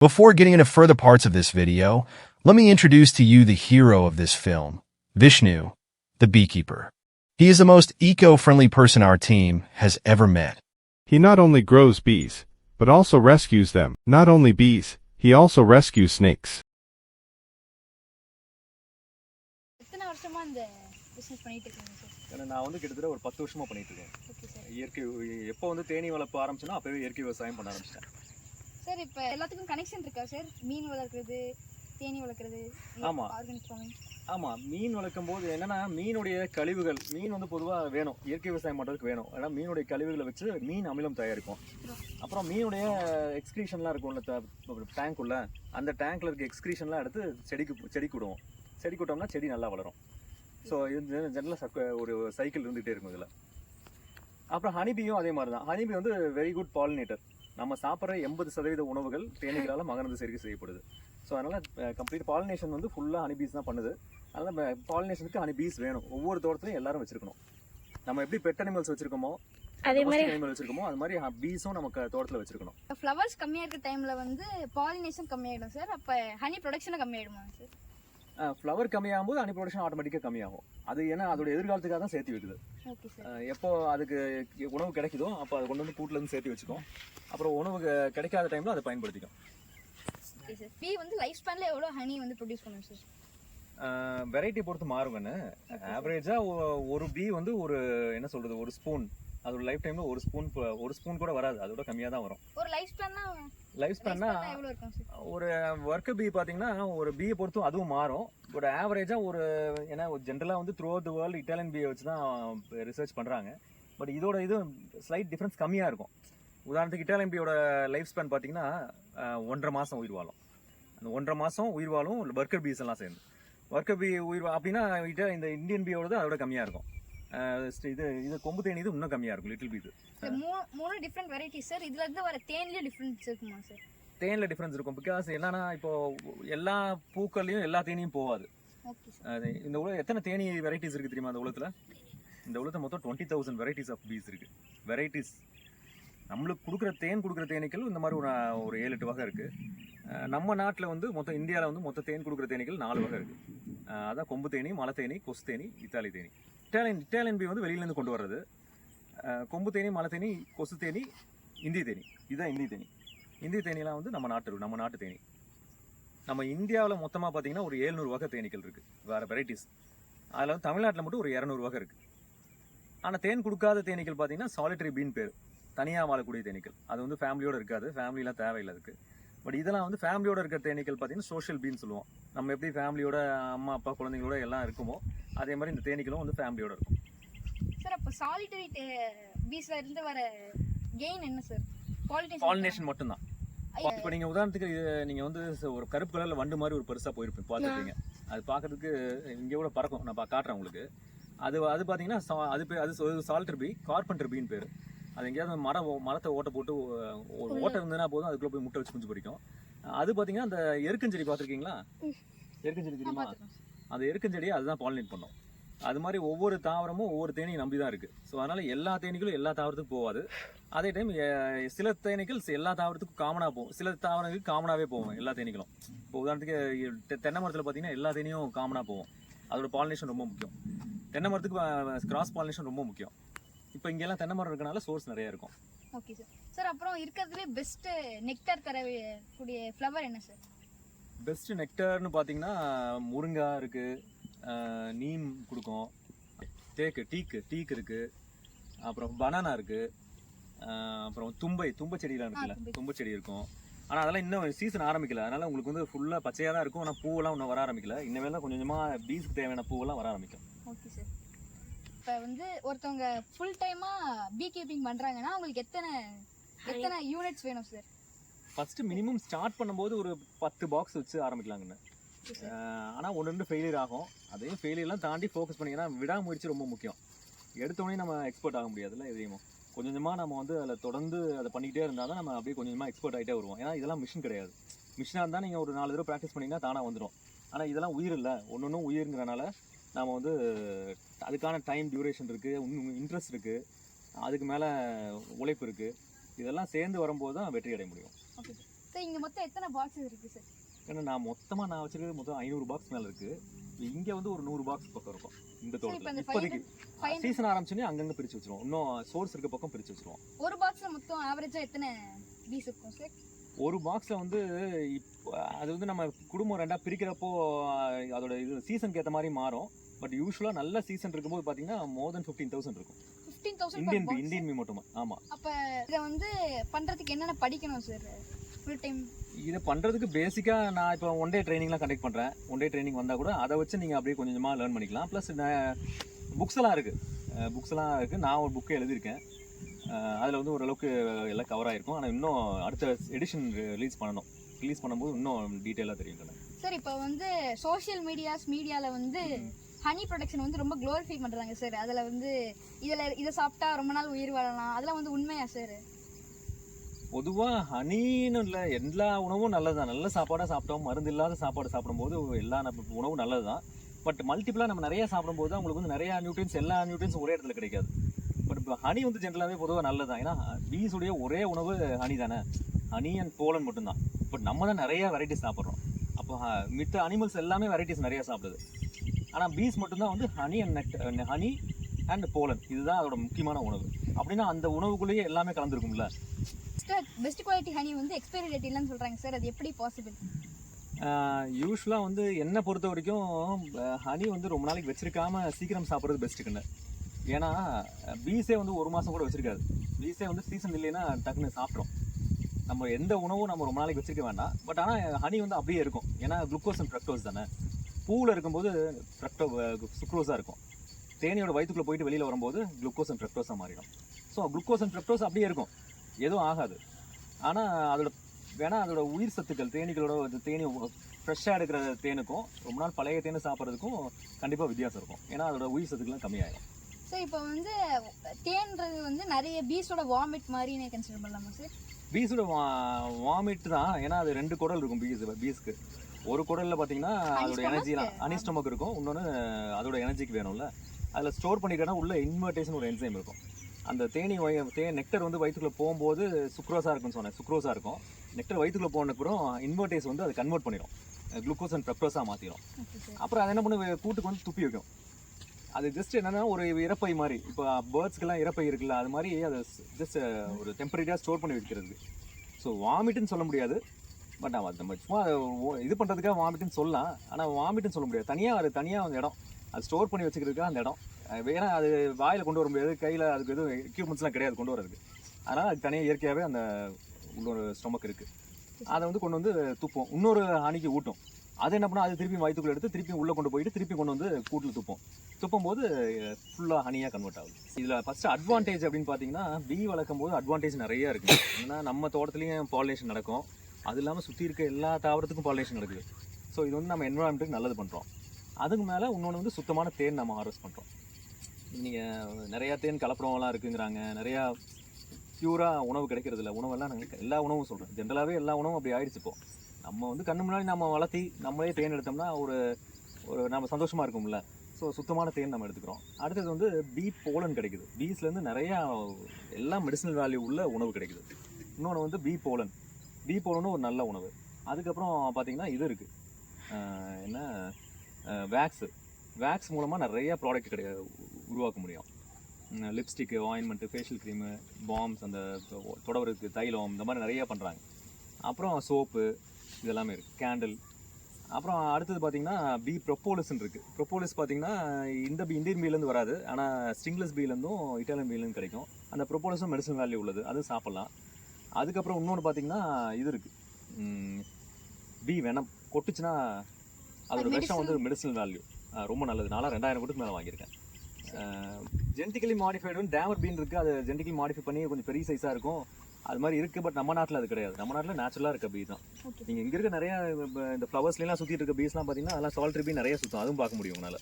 Before getting into further parts of this video, let me introduce to you the hero of this film, Vishnu, the beekeeper. He is the most eco-friendly person our team has ever met. He not only grows bees, but also rescues them. Not only bees, he also rescues snakes. எத்தனை வருஷமா இந்த business பண்ணிட்டு இருக்கீங்க sir ஏன்னா நான் வந்து கிட்டத்தட்ட ஒரு பத்து வருஷமா பண்ணிட்டு இருக்கேன் ஓகே சார் இயற்கை எப்போ வந்து தேனீ வளர்ப்பு ஆரம்பிச்சோன்னா அப்பவே இயற்கை விவசாயம் பண்ண ஆரம்பிச்சிட்டேன் Sir இப்போ எல்லாத்துக்கும் கனெக்ஷன் இருக்கா சார் மீன் வளர்க்குறது தேனி வளர்க்குறது ஆமா. ஆர்கானிக் ஃபார்மிங் ஆமாம் மீன் வளர்க்கும் போது என்னன்னா மீனுடைய கழிவுகள் மீன் வந்து பொதுவாக வேணும். இயற்கை விவசாயம் பண்ணுறதுக்கு வேணும். ஏன்னா மீனுடைய கழிவுகளை வச்சு மீன் அமிலம் தயாரிப்போம். அப்புறம் மீனுடைய எக்ஸ்கிரீஷன்லாம் இருக்கும்ல டேங்க்குள்ள அந்த டேங்க்ல இருக்க எக்ஸ்கிரீஷன்லாம் எடுத்து செடிக்கு செடிக்கு விடுவோம். செடிக்கு விட்டோம்னா செடி நல்லா வளரும். ஸோ இது ஜெனரலாக ஒரு சைக்கிள் இருந்துகிட்டே இருக்கும் இதில். அப்புறம் ஹனிபியும் அதே மாதிரி தான் ஹனிபி வந்து வெரி குட் பாலினேட்டர் நம்ம சாப்பிட்ற எண்பது சதவீத உணவுகள் தேனீகளால் மகரந்த சேர்க்கை செய்யப்படுது. ஸோ அதனால் கம்ப்ளீட் பாலினேஷன் வந்து ஃபுல்லாக ஹனிபீஸ் தான் பண்ணுது. அதனால் பாலினேஷனுக்கு ஹனிபீஸ் வேணும். ஒவ்வொரு தோட்டத்திலையும் எல்லாரும் வச்சிருக்கணும். நம்ம எப்படி பெட் அனிமல்ஸ் வச்சிருக்கோமோ அதே மாதிரி அனிமல் வச்சிருக்கோமோ அது மாதிரி பீஸும் நமக்கு தோட்டத்தில் வச்சிருக்கணும். ஃப்ளவர்ஸ் கம்மியாக இருக்க டைமில் வந்து பாலினேஷன் கம்மியாயிடும் சார் அப்போ ஹனி ப்ரொடக்ஷனும் கம்மியாயிடுமா சார் ஃப்ளவர் கம்மியாகும் போது ஹனி ப்ரொடக்ஷன் ஆட்டோமேட்டிக்காக கம்மியாகும். அது ஏன்னா அதோட எதிர்காலத்துக்காக தான் சேர்த்து வைக்குது. எப்போ அதுக்கு உணவு கிடைக்குதோ அப்போ அதை கொண்டு வந்து கூட்டுல இருந்து சேர்த்து வச்சுக்கும். அப்புறம் உணவு கிடைக்காத டைம்ல அதை பயன்படுத்திக்கும். பீ வந்து லைஃப் ஸ்பேனில் எவ்வளோ ஹனி வந்து ப்ரொடியூஸ் பண்ணும் சார் வெரைட்டி பொறுத்து மாறுங்கன்னு ஆவரேஜா ஒரு பீ வந்து ஒரு என்ன சொல்றது ஒரு ஸ்பூன் அதோட லைஃப் டைம்ல ஒரு ஸ்பூன் ஒரு ஸ்பூன் கூட வராது. அதோட கம்மியா தான் வரும். ஒரு லைஃப் ஸ்பேன்னா லைஃப் ஸ்பேன்னா ஒரு ஒர்க் பீ பாத்தீங்கன்னா ஒரு பீயை பொறுத்தும் அதுவும் மாறும். பட் ஆவரேஜா ஒரு ஏன்னா ஜென்ரலா வந்து த்ரூ அவுட் வேர்ல்டு இட்டாலியன் பீயை வச்சு தான் ரிசர்ச் பண்றாங்க. பட் இதோட இது ஸ்லைட் டிஃபரன்ஸ் கம்மியா இருக்கும். உதாரணத்துக்கு இட்டாலியன் பீயோட லைஃப் ஸ்பேன் பாத்தீங்கன்னா அஹ், ஒன்றரை மாசம் உயிர் வாழும். அந்த ஒன்றரை மாசம் உயிர் வாழும் ஒர்க்கர் பீஸ் எல்லாம் சேர்ந்து. ஒர்க்கர் பீ உயிர் வா- அப்படின்னா இந்த இந்தியன் பீயோடது அதோட கம்மியா இருக்கும். இது இது கொம்பு தேனி இது இன்னும் கம்மியா இருக்கும் லிட்டில் பீஸ் சார் மூணு டிஃப்ரெண்ட் வெரைட்டி சார் இதுல இருந்து வர தேன்லயே டிஃப்ரென்ஸ் இருக்குமா சார் தேன்ல டிஃபரன்ஸ் இருக்கும். பிகாஸ் என்னன்னா இப்போ எல்லா பூக்கள்லயும் எல்லா தேனியும் போகாது இந்த உலக எத்தனை தேனி வெரைட்டிஸ் இருக்கு தெரியுமா அந்த உலகத்துல? இந்த உலகத்துல மொத்தம் twenty thousand varieties of bees இருக்கு. வெரைட்டிஸ் நம்மளுக்கு கொடுக்குற தேன் கொடுக்குற தேனீக்கள் இந்த மாதிரி ஒரு ஒரு ஏழு எட்டு வகை இருக்கு. அஹ் நம்ம நாட்டில் வந்து மொத்தம் இந்தியாவில் வந்து மொத்த தேன் கொடுக்குற தேனீக்கள் நாலு வகை இருக்கு. அஹ் அதான் கொம்பு தேனி மலை தேனி கொசு தேனி இத்தாலி தேனி. டேலன் டேலன் பி வந்து வெளியிலேருந்து கொண்டு வர்றது. கொம்பு தேனி மலை தேனி கொசு தேனி இந்தி தேனி. இதுதான் இந்தி தேனி. இந்தி தேனிலாம் வந்து நம்ம நாட்டு நம்ம நாட்டு தேனி. நம்ம இந்தியாவில் மொத்தமாக பார்த்தீங்கன்னா ஒரு ஏழ்நூறு வகை தேனீக்கள் இருக்குது வேறு வெரைட்டிஸ் அதில் வந்து தமிழ்நாட்டில் மட்டும் ஒரு இரநூறு வகை இருக்குது ஆனால் தேன் கொடுக்காத தேனீக்கள் பார்த்தீங்கன்னா சாலிட்டரி பீன் பேர். தனியாக வாழக்கூடிய தேனீக்கள். அது வந்து ஃபேமிலியோடு இருக்காது. ஃபேமிலிலாம் தேவையில்லை அதுக்கு. பட் இதெல்லாம் வந்து ஃபேமிலியோட இருக்கிற தேனீக்கள் பார்த்தீங்கன்னா சோஷியல் பீன் சொல்லுவோம். நம்ம எப்படி ஃபேமிலியோட அம்மா அப்பா குழந்தைங்களோட எல்லாம் இருக்குமோ அதே மாதிரி இந்த தேனீக்களும் வந்து ஃபேமிலியோட இருக்கும். சார் அப்போ சாலிட்டரி பீஸ்ல இருந்து வர கெயின் என்ன சார் பாலினேஷன் மட்டும்தான். இப்போ நீங்கள் உதாரணத்துக்கு நீங்கள் வந்து ஒரு கருப்பு கலரில் வண்டு மாதிரி ஒரு பெருசாக போயிருப்பீங்க பார்த்துருப்பீங்க. அது பார்க்கறதுக்கு இங்கே கூட பறக்கும் நான் பா- காட்டுறேன் உங்களுக்கு. அது அது பார்த்தீங்கன்னா அது பேர் அது சால்டர் பீ கார்பெண்டர் பீன் பேர். அது எங்கேயாவது மரம் மரத்தை ஓட்ட போட்டு ஓட்டை இருந்ததுன்னா போதும் அதுக்குள்ளே போய் முட்டை வச்சு குஞ்சு பொரிக்கும் அது பார்த்தீங்கன்னா அந்த எருக்கஞ்செடி பார்த்துருக்கீங்களா எருக்கஞ்செடி தெரியுமா? அந்த எருக்கஞ்செடியை அதுதான் பாலினேட் பண்ணும். அது மாதிரி ஒவ்வொரு தாவரமும் ஒவ்வொரு தேனியை நம்பி தான் இருக்கு. ஸோ அதனால எல்லா தேனீகளும் எல்லா தாவரத்துக்கும் போகாது. அதே டைம் சில தேனீக்கள் எல்லா தாவரத்துக்கும் காமனாக போகும். சில தாவரங்களுக்கு காமனாகவே போகும் எல்லா தேனீகளும். இப்போ உதாரணத்துக்கு தென்னை மரத்தில் பார்த்தீங்கன்னா எல்லா தேனியும் காமனாக போகும். அதோட பாலினேஷன் ரொம்ப முக்கியம். தென்னை மரத்துக்கு கிராஸ் பாலினேஷன் ரொம்ப முக்கியம். இப்போ இங்கெல்லாம் தென்னை மரம் இருக்கனால சோர்ஸ் நிறைய இருக்கும். ஓகே சார் சார் அப்புறம் இருக்கிறதுலே பெஸ்ட் நெக்டார் தர கூடிய ஃப்ளவர் என்ன சார் பெஸ்ட் நெக்டர்னு பார்த்தீங்கன்னா முருங்கா இருக்கு நீம் கொடுக்கும். தேக்கு டீக்கு டீக்கு இருக்கு. அப்புறம் பனானா இருக்கு. அப்புறம் தும்பை தும்பை செடியெல்லாம் இருக்குல்ல தும்பை. செடி இருக்கும். ஆனால் அதெல்லாம் இன்னும் சீசன் ஆரம்பிக்கல. அதனால உங்களுக்கு வந்து ஃபுல்லாக பச்சையாக தான் இருக்கும். ஆனால் பூவெல்லாம் இன்னும் வர ஆரம்பிக்கல. இனிமேல் தான் கொஞ்சம் கொஞ்சமாக பீஸ்க்கு தேவையான பூவெல்லாம் வர ஆரம்பிக்கும். இப்போ வந்து ஒருத்தவங்க ஃபுல் டைமா பீ கீப்பிங் பண்றாங்கன்னா அவங்களுக்கு எத்தனை எத்தனை யூனிட்ஸ் வேணும் சார் ஃபர்ஸ்ட் மினிமம் ஸ்டார்ட் பண்ணும்போது ஒரு பத்து பாக்ஸ் வச்சு ஆரம்பிக்கலாங்கன்னு ஆனால் ஒன்று ரெண்டு ஃபெயிலியர் ஆகும். அதையும் ஃபெயிலியர்லாம் தாண்டி ஃபோக்கஸ் பண்ணிங்கன்னா விடாமுயற்சி ரொம்ப முக்கியம். எடுத்தோடனே நம்ம எக்ஸ்பர்ட் ஆக முடியாதுல்ல எதையும். கொஞ்சம் கொஞ்சமாக நம்ம வந்து அதில் தொடர்ந்து அதை பண்ணிக்கிட்டே இருந்தால் தான் நம்ம அப்படியே கொஞ்சம் கொஞ்சமாக எக்ஸ்பர்ட் ஆகிட்டே வருவோம். ஏன்னா இதெல்லாம் மிஷின் கிடையாது. மிஷினாக இருந்தால் நீங்கள் ஒரு நாலு தடவை ப்ராக்டிஸ் பண்ணிங்கன்னா தானாக வந்துடும் ஆனால் இதெல்லாம் உயிர் இல்லை. ஒன்று ஒன்றும் உயிருங்கிறனால நாம் வந்து அதுக்கான டைம் டியூரேஷன் இருக்குது இன்ட்ரெஸ்ட் இருக்குது அதுக்கு மேலே உழைப்பு இருக்குது இதெல்லாம் சேர்ந்து வரும்போது தான் வெற்றி அடைய முடியும். ஓகே சார் இங்க மொத்தம் எத்தனை பாக்ஸஸ் இருக்கு சார் ஏன்னா நான் மொத்தமாக நான் வச்சிருக்கிறது மொத்தம் ஐநூறு பாக்ஸ் மேலே இருக்குது இங்கே வந்து ஒரு நூறு பாக்ஸ் பக்கம் இருக்கும் இந்த தோட்டத்தில். இப்போதைக்கு சீசன் ஆரம்பிச்சோன்னே அங்கங்கே பிரித்து வச்சிருவோம். இன்னும் சோர்ஸ் இருக்க பக்கம் பிரித்து வச்சிருவோம். ஒரு பாக்ஸ்ல மொத்தம் ஆவரேஜா எத்தனை பீஸ் இருக்கும் சார் ஒரு பாக்ஸில் வந்து இப்போ அது வந்து நம்ம குடும்பம் ரெண்டாக பிரிக்கிறப்போ அதோட இது சீசனுக்கு ஏற்ற மாதிரி மாறும். பட் யூஸ்வலாக நல்ல சீசன் இருக்கும்போது பார்த்தீங்கன்னா மோர் தென் ஃபிஃப்டீன் தௌசண்ட் இருக்கும். இந்தியன் பி இந்தியன் மீ மட்டுமா? ஆமாம் அப்ப இதை வந்து பண்றதுக்கு என்னென்ன படிக்கணும் சார் ஃபுல் டைம் இதை பண்ணுறதுக்கு பேசிக்காக நான் இப்போ ஒன் டே ட்ரைனிங்லாம் கண்டக்ட் பண்ணுறேன் ஒன் டே ட்ரைனிங் வந்தால் கூட அதை வச்சு நீங்கள் அப்படியே கொஞ்சம் கொஞ்சமாக லேர்ன் பண்ணிக்கலாம் ப்ளஸ் புக்ஸ் எல்லாம் இருக்குது புக்ஸ் எல்லாம் இருக்குது நான் ஒரு புக்கை எழுதியிருக்கேன். அதில் வந்து ஓரளவுக்கு எல்லாம் கவர் ஆகிருக்கும் ஆனால் இன்னும் அடுத்த எடிஷன் ரிலீஸ் பண்ணணும். ரிலீஸ் பண்ணும்போது இன்னும் டீட்டெயிலாக தெரியும். சார் இப்போ வந்து சோஷியல் மீடியாஸ் மீடியால வந்து ஹனி ப்ரொடக்ஷன் வந்து ரொம்ப க்ளோரிஃபை பண்றாங்க சார் அதுல வந்து இதுல இதை சாப்பிட்டா ரொம்ப நாள் உயிர் வாழலாம். அதெல்லாம் வந்து உண்மையா சார் பொதுவாக ஹனின்னு இல்லை எல்லா உணவும் நல்லது தான் நல்ல சாப்பாடாக சாப்பிட்டோம். மருந்து இல்லாத சாப்பாடு சாப்பிடும்போது எல்லா நம்ம உணவும் நல்லது தான் பட் மல்டிபிளாக நம்ம நிறைய சாப்பிடும்போது உங்களுக்கு வந்து நிறைய நியூட்ரியன்ஸ் எல்லா நியூட்ரியன்ஸும் ஒரே இடத்துல கிடைக்காது. பட் இப்போ ஹனி வந்து ஜென்ரலாகவே பொதுவாக நல்லது தான் ஏன்னா உடைய ஒரே உணவு ஹனி தானே. ஹனி அண்ட் போலன் மட்டும்தான். பட் நம்ம தான் நிறைய வெரைட்டிஸ் சாப்பிட்றோம். அப்போ மித்த அனிமல்ஸ் எல்லாமே வெரைட்டிஸ் நிறைய சாப்பிடுது. ஆனால் பீஸ் மட்டும்தான் வந்து honey and net honey and pollen இதுதான் அதோட முக்கியமான உணவு. அப்படின்னா அந்த உணவுக்குள்ளேயே எல்லாமே கலந்துருக்கும்ல. பெஸ்ட் குவாலிட்டி ஹனி வந்து எக்ஸ்பைரி டேட் இல்லைன்னு சொல்றாங்க சார் அது எப்படி பாசிபிள் யூஸ்வலாக வந்து என்னை பொறுத்த வரைக்கும் ஹனி வந்து ரொம்ப நாளைக்கு வச்சிருக்காம சீக்கிரம் சாப்பிட்றது பெஸ்ட்டுக்குன்னு ஏன்னா பீஸே வந்து ஒரு மாதம் கூட வச்சுருக்காது. பீஸே வந்து சீசன் இல்லைன்னா டக்குன்னு சாப்பிட்றோம் நம்ம எந்த உணவும் நம்ம ரொம்ப நாளைக்கு வச்சுருக்க வேண்டாம். பட் ஆனால் ஹனி வந்து அப்படியே இருக்கும். ஏன்னா குளுக்கோஸ் அண்ட் ஃப்ரக்டோஸ் தானே. பூவில் இருக்கும்போது ஃப்ரக்டோ சுக்ரோஸாக இருக்கும். தேனியோட வயிற்றுக்குள்ளே போயிட்டு வெளியில் வரும்போது குளுக்கோஸ் அண்ட் ஃப்ரக்டோஸாக மாறிடும். ஸோ குளுக்கோஸ் அண்ட் ஃப்ரக்டோஸ் அப்படியே இருக்கும். எதுவும் ஆகாது. ஆனால் அதோட வேணால் அதோட உயிர் சத்துக்கள் தேனீகளோட தேனி ஃப்ரெஷ்ஷாக எடுக்கிற தேனுக்கும் ரொம்ப நாள் பழைய தேனை சாப்பிட்றதுக்கும் கண்டிப்பாக வித்தியாசம் இருக்கும். ஏன்னா அதோட உயிர் சத்துக்கள்லாம் கம்மியாயிடும் சார் இப்போ வந்து தேன்றது வந்து நிறைய பீஸோட வாமிட் மாதிரின்னு கன்சிடர் பண்ணலாமா சார் பீஸோட வாமிட் தான். ஏன்னா அது ரெண்டு குடல் இருக்கும் பீஸ் பீஸ்க்கு. ஒரு குடல்ல பார்த்தீங்கன்னா அதோட? எனர்ஜிலாம் அனிஸ்டமக் இருக்கும். இன்னொன்று அதோட எனர்ஜிக்கு வேணும்ல. அதில் ஸ்டோர் பண்ணிக்கிட்டா உள்ள இன்வெர்டேஷன் ஒரு என்சைம் இருக்கும். அந்த தேனி வய தே நெக்டர் வந்து வயிற்றுக்குள்ள போகும்போது சுக்ரோஸாக இருக்கும்னு சொன்னேன். சுக்ரோஸாக இருக்கும். நெக்டர் வயிற்றுக்குள்ள போனதுக்கப்புறம் இன்வெர்டேஸ் வந்து அதை கன்வெர்ட் பண்ணிடும். குளுக்கோஸ் அண்ட் பெப்ரோஸாக மாற்றிடும் அப்புறம் அதை என்ன பண்ணு கூட்டுக்கு வந்து துப்பி வைக்கும். அது ஜஸ்ட் என்னன்னா ஒரு இறப்பை மாதிரி. இப்போ பேர்ட்ஸ்க்கெல்லாம் இறப்பை இருக்குல்ல அது மாதிரி அதை ஜஸ்ட் ஒரு டெம்பரரியாக ஸ்டோர் பண்ணி வைக்கிறது. ஸோ வாமிட்னு சொல்ல முடியாது. பட் அது நம்ம சும்மா அதை ஓ- இது பண்ணுறதுக்காக வாமிட்னு சொல்லலாம். ஆனால் வாமிட்னு சொல்ல முடியாது. தனியாக அது தனியாக அந்த இடம். அது ஸ்டோர் பண்ணி வச்சுக்கிறதுக்காக அந்த இடம். அது ஏன்னா அது வாயில் கொண்டு வர முடியாது. கையில் அதுக்கு எதுவும் எக்யூப்மெண்ட்ஸ்லாம் கிடையாது கொண்டு வரதுக்கு அதனால் அது தனியாக இயற்கையாகவே அந்த இன்னொரு ஸ்டொமக் இருக்குது அதை வந்து கொண்டு வந்து துப்போம். இன்னொரு அணிக்கு ஊட்டும். அது என்ன பண்ணால் அது திருப்பி வயிற்றுக்குள்ளே எடுத்து திருப்பி உள்ளே கொண்டு போயிட்டு திருப்பி கொண்டு வந்து கூட்டில் துப்போம். துப்பும் போது ஃபுல்லாக ஹனியாக கன்வெர்ட் ஆகுது. இதில் ஃபஸ்ட்டு அட்வான்டேஜ் அப்படின்னு பார்த்தீங்கன்னா பீ வளர்க்கும் போது அட்வான்டேஜ் நிறைய இருக்குது ஏன்னா நம்ம தோட்டத்துலேயும் பாலினேஷன் நடக்கும். அது இல்லாமல் சுற்றி இருக்க எல்லா தாவரத்துக்கும் பாலினேஷன் நடக்குது. ஸோ இது வந்து நம்ம என்வரான்மெண்ட்டுக்கு நல்லது பண்ணுறோம் அதுக்கு மேலே இன்னொன்று வந்து சுத்தமான தேன் நம்ம ஹார்வெஸ்ட் பண்ணுறோம் நீங்கள் நிறையா தேன் கலப்படம்லாம் இருக்குங்கிறாங்க. நிறையா பியூராக உணவு கிடைக்கிறது இல்லை. உணவெல்லாம் நாங்கள் எல்லா உணவும் சொல்கிறோம் ஜென்ரலாகவே எல்லா உணவும் அப்படி ஆயிடுச்சு இப்போ. நம்ம வந்து கண்ணு முன்னாடி நம்ம வளர்த்தி நம்மளே தேன் எடுத்தோம்னா ஒரு ஒரு நம்ம சந்தோஷமாக இருக்கும்ல. ஸோ சுத்தமான தேன் நம்ம எடுத்துக்கிறோம். அடுத்தது வந்து பீ போலன் கிடைக்குது. பீஸ்லேருந்து நிறையா எல்லா மெடிசனல் வேல்யூ உள்ள உணவு கிடைக்குது. இன்னொன்று வந்து பீ போலன் பீ போலனும் ஒரு நல்ல உணவு. அதுக்கப்புறம் பார்த்தீங்கன்னா இது இருக்குது என்ன? வேக்ஸு வேக்ஸ் மூலமாக நிறைய ப்ராடக்ட் கிடை உருவாக்க முடியும். Lipstick ointment facial cream balms அந்த தொடவருக்கு தைலம் இந்த மாதிரி நிறைய பண்ணுறாங்க அப்புறம் சோப்பு இதெல்லாமே இருக்குது கேண்டில் அப்புறம் அடுத்தது பார்த்தீங்கன்னா பி ப்ரொப்போலிஸ்ன்னு இருக்குது ப்ரொப்போலிஸ் பார்த்தீங்கன்னா இந்த பி இந்தியன் பீலேருந்து வராது. ஆனால் ஸ்டிங்லஸ் பீலேருந்தும் இட்டாலியன் பீலேருந்து கிடைக்கும். அந்த ப்ரொப்போலிஸும் மெடிசன் வேல்யூ உள்ளது. அதுவும் சாப்பிட்லாம். அதுக்கப்புறம் இன்னொன்று பார்த்தீங்கன்னா இது இருக்குது பி வெனம் கொட்டுச்சுன்னா அதோட அது விஷம் வந்து மெடிசனல் வேல்யூ ரொம்ப நல்லது. நான்லாம் ரெண்டாயிரம் கோட்டுக்கு மேலே வாங்கியிருக்கேன். ஜெனட்டிக்கலி மாடிஃபைடு டேமர் பீன் இருக்குது அது ஜெனட்டிக்கலி மாடிஃபை பண்ணி கொஞ்சம் பெரிய சைஸாக இருக்கும். அது மாதிரி இருக்குது பட் நம்ம நாட்டில் அது கிடையாது. நம்ம நாட்டில் நேச்சுரலாக இருக்க பீ தான். நீங்கள் இங்கே இருக்க நிறைய இந்த ஃப்ளவர்ஸ்லாம் சுற்றிட்டு இருக்க பீஸ்லாம் பார்த்தீங்கன்னா அதெல்லாம் சால்ட்ரி பீ நிறைய சுற்றும் அதுவும் பார்க்க முடியும் உங்களால்.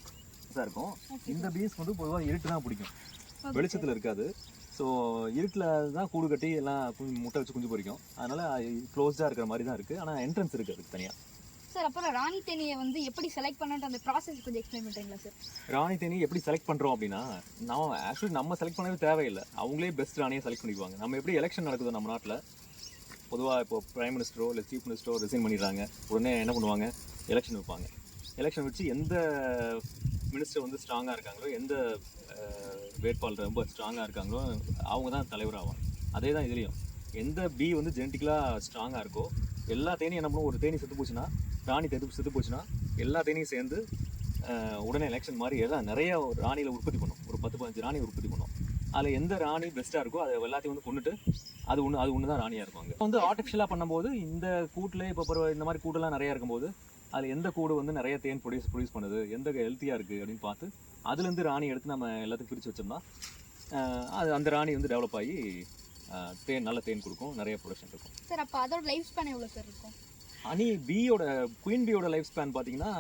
இதாக இருக்கும். இந்த பீஸ் வந்து பொதுவாக இருட்டு தான் பிடிக்கும் வெளிச்சத்தில் இருக்காது. ஸோ இருட்டில் தான் கூடு கட்டி எல்லாம் முட்டை வச்சு குஞ்சு பொரிக்கும். அதனால் க்ளோஸ்டாக இருக்கிற மாதிரி தான் இருக்குது ஆனால் என்ட்ரன்ஸ் இருக்குது அதுக்கு தனியாக சார் அப்புறம் ராணி தேனியை வந்து எப்படி செலக்ட் பண்ணன்ற அந்த ப்ராசஸ் கொஞ்சம் எக்ஸ்பிளைன் பண்ணுறீங்களா சார் ராணி தேனி எப்படி செலக்ட் பண்ணுறோம் அப்படின்னா நம்ம ஆக்சுவலி நம்ம செலக்ட் பண்ணவே தேவையில்லை. அவங்களே பெஸ்ட் ராணியை செலக்ட் பண்ணிக்குவாங்க. நம்ம எப்படி எலெக்ஷன் நடக்குது நம்ம நாட்டில் பொதுவாக இப்போ பிரைம் மினிஸ்டரோ இல்லை சீஃப் மினிஸ்டரோ ரிசைன் பண்ணிடுறாங்க. உடனே என்ன பண்ணுவாங்க? எலெக்ஷன் வைப்பாங்க. எலெக்ஷன் வச்சு எந்த மினிஸ்டர் வந்து ஸ்ட்ராங்காக இருக்காங்களோ எந்த வேட்பாளர் ரொம்ப ஸ்ட்ராங்காக இருக்காங்களோ அவங்க தான் தலைவர் ஆவாங்க அதே தான் இதுலேயும். எந்த பி வந்து ஜெனட்டிக்கலாக ஸ்ட்ராங்காக இருக்கோ எல்லா தேனியும் என்ன பண்ணுவோம்? ஒரு தேனி செத்து போச்சுன்னா ராணி செத்து செத்து போச்சுன்னா எல்லா தேனியும் சேர்ந்து உடனே எலெக்ஷன் மாதிரி எல்லாம் நிறைய ராணியில் உற்பத்தி பண்ணும். ஒரு பத்து பதினஞ்சு ராணி உற்பத்தி பண்ணும். அதில் எந்த ராணி பெஸ்ட்டாக இருக்கோ அதை எல்லாத்தையும் வந்து கொண்டுட்டு அது ஒன்று அது ஒன்று தான் ராணியாக இருக்கும் அங்கே வந்து ஆர்டிஃபிஷியலாக பண்ணும்போது இந்த கூட்டில் இப்போ பரவ இந்த மாதிரி கூட்டெல்லாம் நிறையா இருக்கும்போது அதில் எந்த கூடு வந்து நிறைய தேன் ப்ரொடியூஸ் ப்ரொடியூஸ் பண்ணுது எந்த ஹெல்த்தியாக இருக்குது அப்படின்னு பார்த்து அதுலேருந்து ராணி எடுத்து நம்ம எல்லாத்துக்கும் பிரித்து வச்சோம்னா அது அந்த ராணி வந்து டெவலப் ஆகி தேன் நல்ல தேன் கொடுக்கும். நிறைய ப்ரொடக்ஷன் இருக்கும். சார் அப்போ அதோட லைஃப் ஸ்பேன் எவ்வளோ சார் இருக்கும்? ஹனி பியோட குயின் பியோட லைஃப் ஸ்பேன் பார்த்தீங்கன்னா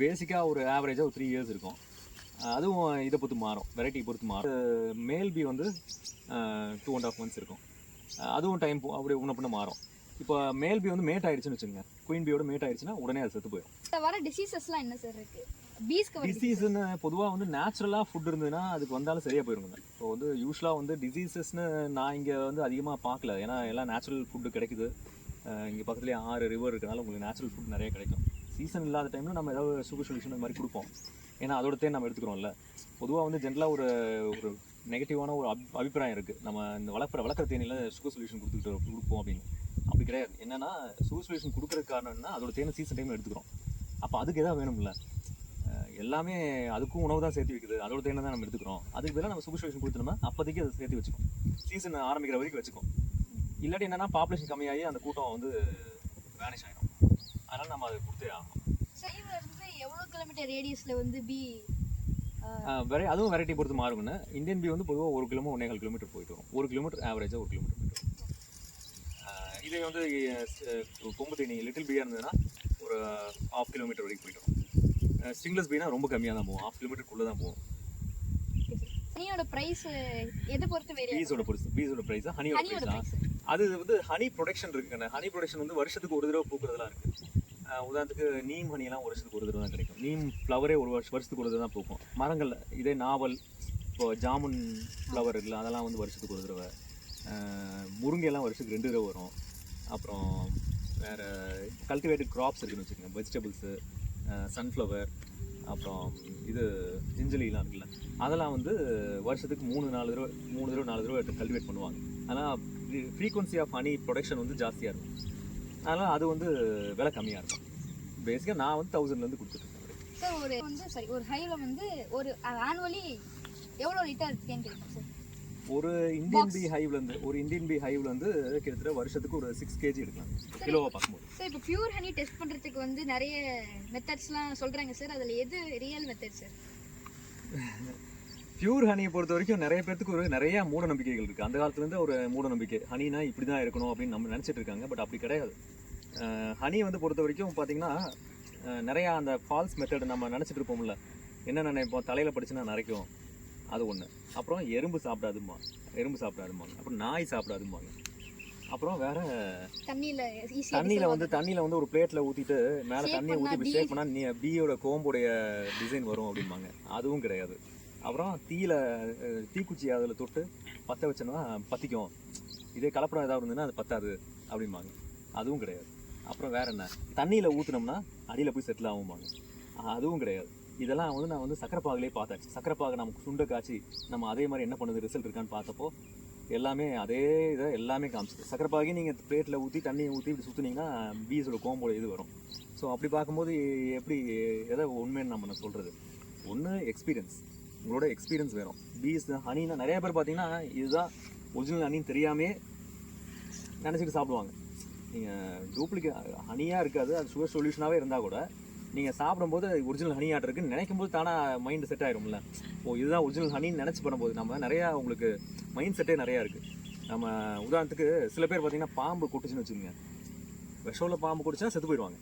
பேசிக்காக ஒரு ஆவரேஜாக ஒரு த்ரீ இயர்ஸ் இருக்கும். அதுவும் இதை பொறுத்து மாறும். வெரைட்டி பொறுத்து மாறும். மேல் பி வந்து டூ அண்ட் ஆஃப் மந்த்ஸ் இருக்கும். அதுவும் டைம் அப்படி உன்ன பண்ண மாறும். இப்போ மேல் பி வந்து மேட் ஆயிடுச்சுன்னு வச்சுக்கோங்க. குயின் பியோட மேட் ஆயிடுச்சுன்னா உடனே அது செத்து போயிடும். வர டிசீசஸ்லாம் என்ன சார் இருக்கு? பீஸ்க்கு வர டிசீஸ்னு பொதுவாக வந்து நேச்சுரலாக ஃபுட் இருந்ததுன்னா அதுக்கு வந்தாலும் சரியாக போயிருங்க. இப்போ வந்து யூஸ்வலாக வந்து டிசீசஸ்னு நான் இங்கே வந்து அதிகமாக பார்க்கல. ஏன்னா எல்லாம் நேச்சுரல் ஃபுட்டு கிடைக்குது. இங்கே பக்கத்துலேயே ஆறு ரிவர் இருக்கனால உங்களுக்கு நேச்சுரல் ஃபுட் நிறைய கிடைக்கும். சீசன் இல்லாத டைமில் நம்ம ஏதாவது சுகர் சொல்யூஷன் இந்த மாதிரி கொடுப்போம். ஏன்னா அதோட தேன் நம்ம எடுத்துக்கிறோம்ல. பொதுவாக வந்து ஜென்ரலாக ஒரு ஒரு நெகட்டிவான ஒரு அபி அபிப்பிராயம் இருக்குது நம்ம இந்த வளர்க்குற வளர்க்குற தேனியில் சுகர் சொல்யூஷன் கொடுத்துக்கிட்டு கொடுப்போம் அப்படின்னு. அப்படி கிடையாது. என்னன்னா சுகர் சொல்யூஷன் கொடுக்குறதுக்கு காரணம் என்ன அதோட தேனை சீசன் டைமில் எடுத்துக்கிறோம். அப்போ அதுக்கு எதாவது வேணும்ல. எல்லாமே அதுக்கும் உணவு தான் சேர்த்து வைக்குது. அதோட தேனை தான் நம்ம எடுத்துக்கிறோம். அதுக்கு பதிலாக நம்ம சுகர் சொல்யூஷன் கொடுத்தோம்னா அப்போதைக்கு அதை சேர்த்து வச்சுக்கோம் சீசன் ஆரம்பிக்கிற வரைக்கும் வச்சுக்கோம் இல்லாட்டி என்னன்னா பாப்புலேஷன் கம்மியாகி அந்த கூட்டம் வந்து வேனிஷ் ஆகிடும் அதனால நம்ம அதை கொடுத்தே ஆகணும். எவ்வளோ கிலோமீட்டர் ரேடியஸில் வந்து பி வெரை அதுவும் வெரைட்டி பொறுத்து மாறுங்கண்ணே இந்தியன் பி வந்து பொதுவாக ஒரு கிலோமீட்டர் ஒன்னேகால் கிலோமீட்டர் போயிட்டு வரும். ஒரு கிலோமீட்டர் ஆவரேஜாக ஒரு கிலோமீட்டர் போயிட்டு வரும். இதே வந்து கொம்பு தேனி லிட்டில் பியாக இருந்ததுன்னா ஒரு ஆஃப் கிலோமீட்டர் வரைக்கும் போயிட்டு வரும். ஸ்டிங்லஸ் பீனா ரொம்ப கம்மியாக தான் போகும். ஆஃப் கிலோமீட்டருக்குள்ளே தான் போகும். ஹனியோட ப்ரைஸ் எதை பொறுத்து வேரி பீஸோட பொறுத்து. பீஸோட ப்ரைஸ் ஹனியோட ப்ரைஸ் அது வந்து ஹனி ப்ரொடக்ஷன் இருக்குங்க ஹனி ப்ரொடக்ஷன் வந்து வருஷத்துக்கு ஒரு தடவை பூக்கிறதுலாம் இருக்கு. உதாரணத்துக்கு நீம் ஹனிலாம் ஒரு வருஷத்துக்கு ஒரு தடவை தான் கிடைக்கும். நீம் ஃப்ளவரே ஒரு வருஷம் வருஷத்துக்கு ஒரு தடவை தான் பூக்கும். மரங்கள் இதே நாவல் இப்போ ஜாமுன் ஃப்ளவர் இருக்குல்ல அதெல்லாம் வந்து வருஷத்துக்கு ஒரு தடவை. முருங்கையெல்லாம் வருஷத்துக்கு ரெண்டு தடவை வரும். அப்புறம் வேறு கல்டிவேட்டட் கிராப்ஸ் இருக்குன்னு வச்சுக்கோங்க வெஜிடபிள்ஸு சன்ஃப்ளவர் அப்புறம் இது ஜிஞ்சலிலாம் இருக்குல்ல அதெல்லாம் வந்து வருஷத்துக்கு மூணு நாலு தடவை மூணு தடவை நாலு தடவை கல்டிவேட் பண்ணுவாங்க. ஆனால் ஃப்ரீக்வன்சி ஆஃப் ஹனி ப்ரொடக்ஷன் வந்து ஜாஸ்தியாக இருக்கும். அதனால் அது வந்து விலை கம்மியாக இருக்கும். பேசிக்காக நான் வந்து தௌசண்ட்லேருந்து கொடுத்துருக்கேன் சார் ஒரு வந்து சாரி ஒரு ஹைவில் வந்து ஒரு ஆனுவலி எவ்வளோ லிட்டர் தேன் கிடைக்கும் சார் ஒரு இந்தியன் பி ஹைவ்லேருந்து ஒரு இந்தியன் பி ஹைவ்லேருந்து கிட்டத்தட்ட வருஷத்துக்கு ஒரு சிக்ஸ் கேஜி எடுக்கலாம். கிலோவாக பார்க்கும்போது. சார் இப்போ பியூர் ஹனி டெஸ்ட் பண்ணுறதுக்கு வந்து நிறைய மெத்தட்ஸ்லாம் சொல்கிறாங்க சார் அதில் எது ரியல் மெத்தட் சார் பியூர் ஹனியை பொறுத்த வரைக்கும் நிறைய பேர்த்துக்கு ஒரு நிறைய மூட நம்பிக்கைகள் இருக்குது அந்த காலத்துலேருந்து ஒரு மூட நம்பிக்கை ஹனினா இப்படி தான் இருக்கணும் அப்படின்னு நம்ம நினச்சிட்டு இருக்காங்க பட் அப்படி கிடையாது. ஹனி வந்து பொறுத்த வரைக்கும் பார்த்தீங்கன்னா நிறையா அந்த ஃபால்ஸ் மெத்தட் நம்ம நினச்சிட்டு இருப்போம்ல. என்ன நினைப்போம் தலையில் படிச்சுன்னா நரைக்கும். அது ஒன்று அப்புறம் எறும்பு சாப்பிடாதும்மா எறும்பு சாப்பிடாதும்பாங்க. அப்புறம் நாய் சாப்பிடாதும்பாங்க. அப்புறம் வேற தண்ணியில் தண்ணியில வந்து தண்ணியில வந்து ஒரு பிளேட்ல ஊத்திட்டு மேல தண்ணியை ஊத்தி ஷேக் பண்ணா நீ பீயோட கோம்புடைய டிசைன் வரும் அப்படிம்பாங்க. அதுவும் கிடையாது. அப்புறம் தீயில தீக்குச்சி அதில் தொட்டு பத்த வச்சோன்னா பத்திக்கும். இதே கலப்படம் ஏதாவது இருந்ததுன்னா அது பத்தாது அப்படிம்பாங்க. அதுவும் கிடையாது. அப்புறம் வேற என்ன? தண்ணியில ஊத்துனோம்னா அடியில போய் செட்டில் ஆகும்பாங்க. அதுவும் கிடையாது. இதெல்லாம் வந்து நான் வந்து சக்கரைப்பாகுலேயே பார்த்தாச்சு. சக்கரப்பாக நமக்கு சுண்ட காய்ச்சி நம்ம அதே மாதிரி என்ன பண்ணுது? ரிசல்ட் இருக்கான்னு பார்த்தப்போ எல்லாமே அதே இதை எல்லாமே காமிச்சிது. சக்கரப்பாகி நீங்கள் பிளேட்டில் ஊற்றி தண்ணியை ஊற்றி இப்படி சுற்றுனீங்கன்னா பீஸோட கோம்போட இது வரும். ஸோ அப்படி பார்க்கும்போது எப்படி எதை உண்மைன்னு நம்ம சொல்கிறது ஒன்று எக்ஸ்பீரியன்ஸ் உங்களோட எக்ஸ்பீரியன்ஸ் வேணும். பீஸ் ஹனின்னா நிறைய பேர் பார்த்தீங்கன்னா இதுதான் ஒரிஜினல் ஹனின்னு தெரியாமே நினச்சிட்டு சாப்பிடுவாங்க. நீங்கள் டூப்ளிகேட் ஹனியாக இருக்காது. அது சுகர் சொல்யூஷனாகவே இருந்தால் கூட நீங்கள் சாப்பிடும்போது ஒரிஜினல் ஹனி ஆர்டர் இருக்குன்னு நினைக்கும் போது தானாக மைண்டு செட் ஆயிரும்ல. ஓ இதுதான் ஒரிஜினல் ஹனின்னு நினச்சி பண்ணும்போது நம்ம நிறையா உங்களுக்கு மைண்ட் செட்டே நிறையா இருக்குது நம்ம உதாரணத்துக்கு சில பேர் பார்த்தீங்கன்னா பாம்பு கொட்டுச்சுன்னு வச்சுக்கோங்க. விஷம்ல பாம்பு குடிச்சா செத்து போயிடுவாங்க.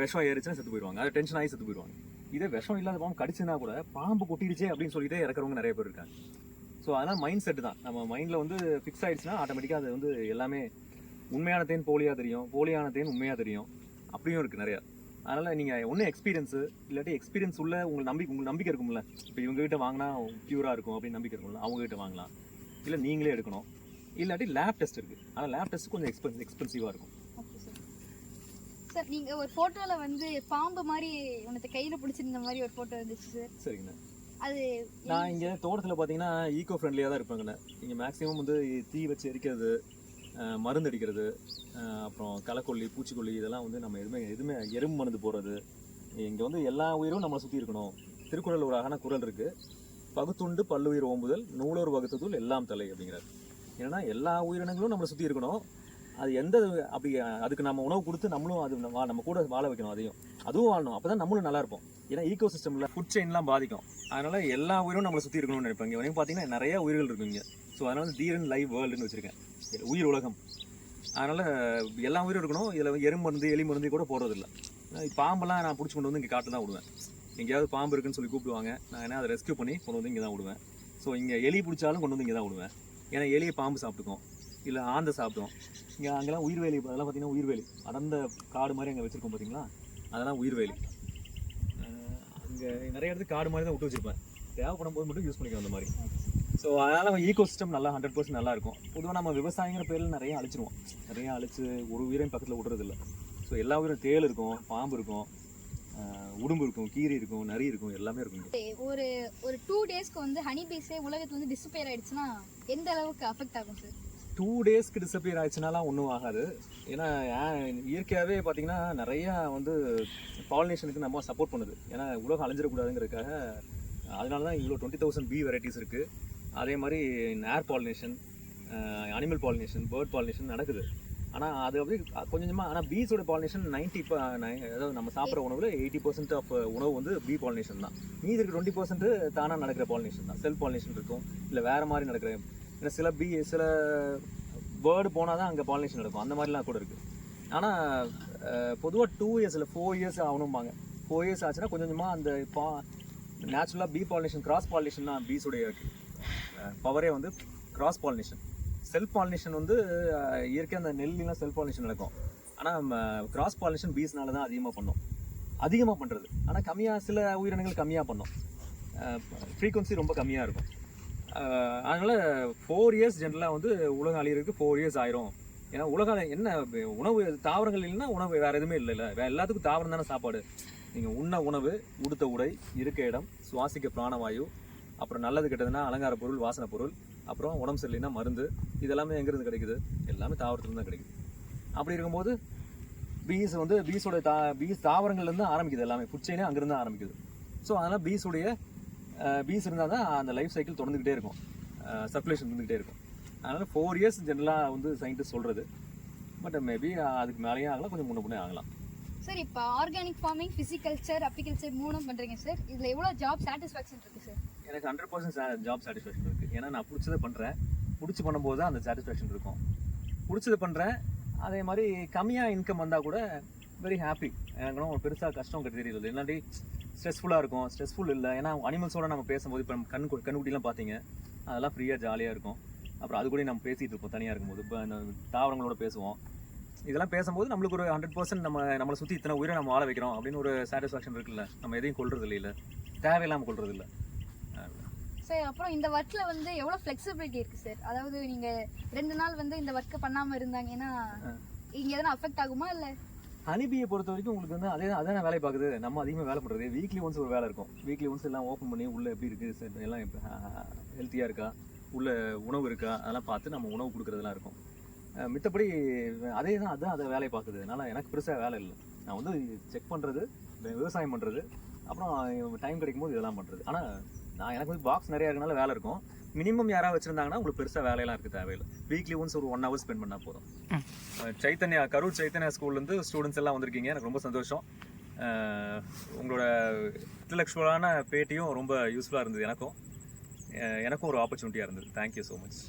விஷம் ஏறிச்சுன்னா செத்து போயிடுவாங்க. அது டென்ஷன் ஆகி செத்து போயிடுவாங்க. இதே விஷம் இல்லாத பாம்பு கடிச்சுனா கூட பாம்பு கொட்டிடுச்சே அப்படின்னு சொல்லிட்டு இறக்குறவங்க நிறைய பேர் இருக்காங்க. ஸோ அதனால் மைண்ட் செட்டு தான். நம்ம மைண்டில் வந்து ஃபிக்ஸ் ஆகிடுச்சுன்னா ஆட்டோமேட்டிக்காக அது வந்து எல்லாமே உண்மையான தேன் போலியாக தெரியும். போலியான தேன் உண்மையாக தெரியும். அப்படியும் இருக்குது நிறையா. அதனால் நீங்கள் ஒன்றும் எக்ஸ்பீரியன்ஸு இல்லாட்டி எக்ஸ்பீரியன்ஸ் உள்ள உங்களுக்கு நம்பிக்கை உங்களுக்கு நம்பிக்கை இருக்கும்ல. இப்போ இவங்க கிட்ட வாங்கினா பியூராக இருக்கும் அப்படின்னு நம்பிக்கை இருக்கும்ல. அவங்க கிட்ட வாங்கலாம். இல்லை நீங்களே எடுக்கணும். இல்லாட்டி லேப் டெஸ்ட் இருக்குது ஆனால் லேப் டெஸ்ட் கொஞ்சம் எக்ஸ்பென்ஸ் எக்ஸ்பென்சிவாக இருக்கும். சார் சார் நீங்க ஒரு போட்டோல வந்து பாம்பு மாதிரி உனக்கு கையில பிடிச்சிருந்த மாதிரி ஒரு போட்டோ இருந்துச்சு சார் சரிங்கண்ணா அது நான் இங்கே தோட்டத்தில் பார்த்தீங்கன்னா ஈகோ ஃப்ரெண்ட்லியாக தான் இருப்பாங்கண்ணே இங்கே மேக்ஸிமம் வந்து தீ வச்சு எரிக்கிறது மருந்து அடிக்கிறது அப்புறம் களைக்கொல்லி பூச்சிக்கொல்லி இதெல்லாம் வந்து நம்ம எதுவுமே எதுவுமே எறும்பு மருந்து போடுறது. இங்கே வந்து எல்லா உயிரும் நம்மளை சுற்றி இருக்கணும். திருக்குறள் ஒரு அழகான குரல் இருக்குது பகுத்துண்டு பல்லுயிர் ஓம்புதல் நூலோர் வகுத்ததுள் எல்லாம் தலை அப்படிங்கிறார். ஏன்னா எல்லா உயிரினங்களும் நம்மளை சுற்றி இருக்கணும். அது எந்த அப்படி அதுக்கு நம்ம உணவு கொடுத்து நம்மளும் அது நம்ம கூட வாழ வைக்கணும் அதையும். அதுவும் வாழணும். அப்போ தான் நம்மளும் நல்லா இருப்போம். ஏன்னா ஈகோ சிஸ்டமில் ஃபுட் செயின்லாம் பாதிக்கும். அதனால் எல்லா உயிரும் நம்மளை சுற்றி இருக்கணும்னு நினைப்பாங்க இவனையும் பார்த்தீங்கன்னா நிறைய உயிர்கள் இருக்குங்க ஸோ அதனால் வந்து தீரன் லைவ் வேர்ல்டுன்னு வச்சுருக்கேன். உயிர் உலகம். அதனால் எல்லா உயிரும் இருக்கணும். இதில் எறும்பு மருந்து எலி மருந்து கூட போடுறதில்ல. பாம்பெல்லாம் நான் பிடிச்சி கொண்டு வந்து இங்கே காட்டு தான் விடுவேன். எங்கேயாவது பாம்பு இருக்குன்னு சொல்லி கூப்பிடுவாங்க. நான் என்ன அதை ரெஸ்கியூ பண்ணி கொண்டு வந்து இங்கே தான் விடுவேன். ஸோ இங்கே எலி பிடிச்சாலும் கொண்டு வந்து இங்கே தான் விடுவேன். ஏன்னா எலியை பாம்பு சாப்பிட்டுக்கும். இல்லை ஆந்தை சாப்பிடும். இங்கே அங்கெல்லாம் உயிர்வேலி அதெல்லாம் பார்த்தீங்கன்னா உயிர்வேலி அடர்ந்த காடு மாதிரி அங்கே வச்சுருக்கோம் பார்த்தீங்களா அதெல்லாம் உயிர்வேலி அங்கே நிறைய இடத்துக்கு காடு மாதிரி தான் விட்டு வச்சுருப்பேன். தேவைப்படும் போது மட்டும் யூஸ் பண்ணிக்கலாம் அந்த மாதிரி. ஸோ அதனால் ஈகோ சிஸ்டம் நல்லா ஹண்ட்ரட் பர்சன்ட் நல்லா இருக்கும் பொதுவாக நம்ம விவசாயிங்கிற பேரில் நிறைய அழிச்சிருவோம். நிறைய அழிச்சு ஒரு உயிரையும் பக்கத்தில் விடுறது இல்லை ஸோ எல்லா உயிரும் தேள் இருக்கும் பாம்பு இருக்கும் உடும்பு இருக்கும் கீரி இருக்கும் நரி இருக்கும் எல்லாமே இருக்கும். ஒரு ஒரு டூ டேஸ்க்கு வந்து ஹனி பீஸே உலகத்துல வந்து டிஸ்அப்பியர் ஆயிடுச்சுன்னா எந்த அளவுக்கு அஃபெக்ட் ஆகும் சார் டூ டேஸ்க்கு டிசப்பியர் ஆயிடுச்சுனாலாம் ஒன்றும் ஆகாது. ஏன்னா ஏன் இயற்கையாகவே பார்த்தீங்கன்னா நிறையா வந்து பாலினேஷனுக்கு நம்ம சப்போர்ட் பண்ணுது. ஏன்னா உலகம் அழிஞ்சிடக்கூடாதுங்கிறதுக்காக அதனால தான் இவ்வளோ டுவெண்ட்டி தௌசண்ட் பி வெரைட்டிஸ் இருக்குது அதே மாதிரி air pollination animal pollination bird pollination நடக்குது. ஆனால் அது அப்படி கொஞ்சம் கொஞ்சமாக ஆனால் பீஸோட பாலினேஷன் நைன்ட்டி அதாவது நம்ம சாப்பிட்ற உணவில் எயிட்டி பர்சன்ட் ஆஃப் உணவு வந்து பீ பாலினேஷன் தான். மீதி இருக்க டுவெண்ட்டி பர்சன்ட் தானாக நடக்கிற பாலினேஷன் தான். செல்ஃப் பாலினேஷன் இருக்கும் இல்லை வேறு மாதிரி நடக்கிற ஏன்னா சில பீ சில பேர்டு போனால் தான் அங்கே பாலினேஷன் நடக்கும். அந்த மாதிரிலாம் கூட இருக்குது ஆனால் பொதுவாக டூ இயர்ஸ் இல்லை ஃபோர் இயர்ஸ் ஆகணும்பாங்க. ஃபோர் இயர்ஸ் ஆச்சுன்னா கொஞ்சம் கொஞ்சமாக அந்த பா நேச்சுரலாக பீ பாலினேஷன் கிராஸ் பாலினேஷன் தான் பீஸுடைய பவரே வந்து கிராஸ் பாலினேஷன் செல்ஃப் பாலினேஷன் வந்து இயற்கையாக அந்த நெல்லாம் செல்ஃப் பாலினேஷன் நடக்கும். ஆனால் நம்ம கிராஸ் பாலினேஷன் பீஸ்னால தான் அதிகமாக பண்ணோம். அதிகமாக பண்ணுறது ஆனால் கம்மியாக சில உயிரினங்கள் கம்மியாக பண்ணோம். ஃப்ரீக்வன்சி ரொம்ப கம்மியாக இருக்கும். அதனால் அதனால ஃபோர் இயர்ஸ் ஜென்ரலாக வந்து உலகம் அழியிறதுக்கு ஃபோர் இயர்ஸ் ஆயிரும். ஏன்னா உலகம் என்ன உணவு தாவரங்கள் இல்லைன்னா உணவு வேறு எதுவுமே இல்லைல்ல. வேறு எல்லாத்துக்கும் தாவரம் தானே சாப்பாடு. நீங்கள் உண்ண உணவு உடுத்த உடை இருக்க இடம் சுவாசிக்க பிராணவாயு அப்புறம் நல்லது கெட்டதுன்னா அலங்கார பொருள் வாசனை பொருள் அப்புறம் உடம்பு சரியில்லைன்னா மருந்து. இதெல்லாமே எங்கேருந்து கிடைக்குது? எல்லாமே தாவரத்துலேருந்து தான் கிடைக்குது. அப்படி இருக்கும்போது பீஸ் வந்து பீஸோட தா பீஸ் தாவரங்கள்லேருந்து ஆரம்பிக்குது எல்லாமே. ஃபுட் அங்கேருந்து தான் ஆரம்பிக்குது. ஸோ அதனால் பீஸுடைய பீஸ் இருந்தால் தான் அந்த லைஃப் சைக்கிள் தொடர்ந்துக்கிட்டே இருக்கும். சர்க்குலேஷன் இருந்துக்கிட்டே இருக்கும். அதனால் ஃபோர் இயர்ஸ் ஜென்ரலாக வந்து சயின்டிஸ்ட் சொல்கிறது பட் மேபி அதுக்கு மேலேயும் ஆகலாம் கொஞ்சம் முன்ன பின்னே ஆகலாம். சார் இப்போ ஆர்கானிக் ஃபார்மிங் ஃபிசிகல்ச்சர் அப்ளிகல்ச்சர் மூணும் பண்ணுறீங்க சார் இதில் எவ்வளோ ஜாப் சாட்டிஸ்ஃபேக்ஷன் இருக்குது சார் எனக்கு ஹண்ட்ரட் பர்சன்ட் ஜாப் சாட்டிஸ்ஃபேக்ஷன் இருக்குது ஏன்னா நான் பிடிச்சதை பண்ணுறேன் பிடிச்சி பண்ணும்போது தான் அந்த சாட்டிஸ்ஃபேக்ஷன் இருக்கும். பிடிச்சதை பண்ணுறேன் அதே மாதிரி கம்மியாக இன்கம் வந்தால் கூட வெரி ஹாப்பி எனக்கு ஒரு பெருசாக கஷ்டம் கிட்ட தெரியல இல்லாட்டி ஸ்ட்ரெஸ்ஃபுல்லாக இருக்கும். ஸ்ட்ரெஸ்ஃபுல் இல்லை. ஏன்னா அனிமல்ஸோட நம்ம பேசும்போது இப்போ கண் கண்ணுக்குட்டிலாம் பார்த்தீங்க அதெல்லாம் ஃப்ரீயாக ஜாலியாக இருக்கும். அப்புறம் அது கூட நம்ம பேசிகிட்டு இருப்போம் தனியாக இருக்கும்போது. இப்போ இந்த தாவரங்களோட பேசுவோம். இதெல்லாம் பேசும்போது நம்மளுக்கு ஒரு ஹண்ட்ரட் பர்சன்ட் நம்ம நம்மளை சுற்றி இத்தனை உயிரை நம்ம வாழ வைக்கிறோம் அப்படின்னு ஒரு சாட்டிஸ்ஃபேக்ஷன் இருக்குல்ல. நம்ம எதையும் கொள்றது இல்லை. தேவையில்லாமல் கொள்றது இல்லை சார் அப்புறம் இந்த ஒர்க்ல வந்து எவ்வளவு ஃபிளெக்சிபிலிட்டி இருக்கு சார் அதாவது நீங்க ரெண்டு நாள் வந்து இந்த ஒர்க்கை பண்ணாம இருந்தாங்கன்னா இங்க எதனா அஃபெக்ட் ஆகுமா இல்ல? ஹனிபியை பொறுத்த வரைக்கும் உங்களுக்கு வந்து அதே அதான வேலை பார்க்குது. நம்ம அதிகமாக வேலை பண்ணுறது வீக்லி ஒன்ஸ் ஒரு வேலை இருக்கும். வீக்லி ஒன்ஸ் எல்லாம் ஓப்பன் பண்ணி உள்ளே எப்படி இருக்குது சரி, எல்லாம் ஹெல்த்தியாக இருக்கா? உள்ள உணவு இருக்கா? அதெல்லாம் பார்த்து நம்ம உணவு கொடுக்குறதெல்லாம் இருக்கும். மித்தபடி அதே தான் அதான் அதை வேலையை பார்க்குது. அதனால் எனக்கு பெருசாக வேலை இல்லை. நான் வந்து செக் பண்ணுறது விவசாயம் பண்ணுறது அப்புறம் டைம் கிடைக்கும் போது இதெல்லாம் பண்ணுறது ஆனால் நான் எனக்கு வந்து பாக்ஸ் நிறையா இருக்கனால வேலை இருக்கும். மினிமம் யாராவது வச்சுருந்தாங்கன்னா உங்களுக்கு பெருசாக வேலையெல்லாம் இருக்குது தேவையில்லை. வீக்லி ஒன்ஸ் ஒரு ஒன் ஹவர் ஸ்பெண்ட் பண்ணால் போதும். சைத்தன்யா கரூர் சைத்தன்யா ஸ்கூல்லேருந்து ஸ்டூடெண்ட்ஸ் எல்லாம் வந்திருக்கீங்க. எனக்கு ரொம்ப சந்தோஷம். உங்களோட இன்டலெக்சுவலான பேட்டியும் ரொம்ப யூஸ்ஃபுல்லாக இருந்தது எனக்கும். எனக்கும் ஒரு ஆப்பர்ச்சுனிட்டியாக இருந்தது. Thank you so much